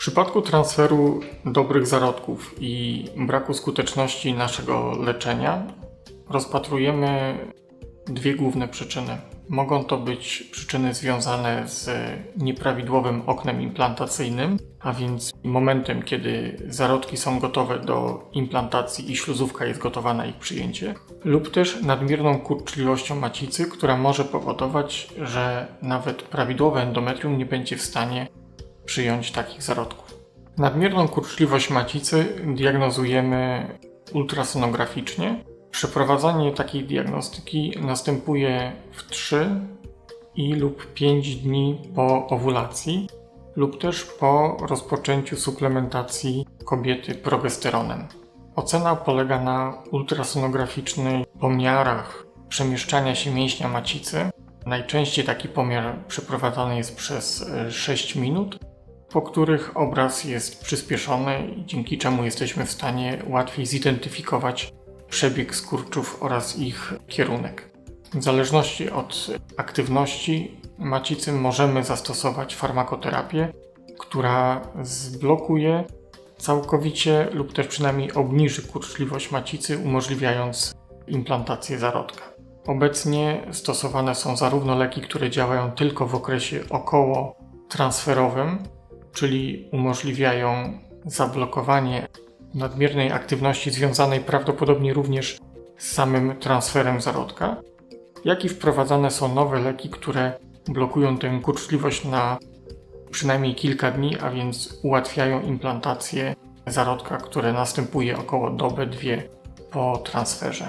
przypadku transferu dobrych zarodków i braku skuteczności naszego leczenia rozpatrujemy dwie główne przyczyny. Mogą to być przyczyny związane z nieprawidłowym oknem implantacyjnym, a więc momentem, kiedy zarodki są gotowe do implantacji i śluzówka jest gotowa na ich przyjęcie, lub też nadmierną kurczliwością macicy, która może powodować, że nawet prawidłowe endometrium nie będzie w stanie przyjąć takich zarodków. Nadmierną kurczliwość macicy diagnozujemy ultrasonograficznie. Przeprowadzanie takiej diagnostyki następuje w 3 i lub 5 dni po owulacji lub też po rozpoczęciu suplementacji kobiety progesteronem. Ocena polega na ultrasonograficznych pomiarach przemieszczania się mięśnia macicy. Najczęściej taki pomiar przeprowadzany jest przez e, 6 minut, po których obraz jest przyspieszony, dzięki czemu jesteśmy w stanie łatwiej zidentyfikować przebieg skurczów oraz ich kierunek. W zależności od aktywności macicy możemy zastosować farmakoterapię, która zblokuje całkowicie lub też przynajmniej obniży kurczliwość macicy, umożliwiając implantację zarodka. Obecnie stosowane są zarówno leki, które działają tylko w okresie około transferowym, czyli umożliwiają zablokowanie nadmiernej aktywności związanej prawdopodobnie również z samym transferem zarodka, jak i wprowadzane są nowe leki, które blokują tę kurczliwość na przynajmniej kilka dni, a więc ułatwiają implantację zarodka, które następuje około dobę, dwie po transferze.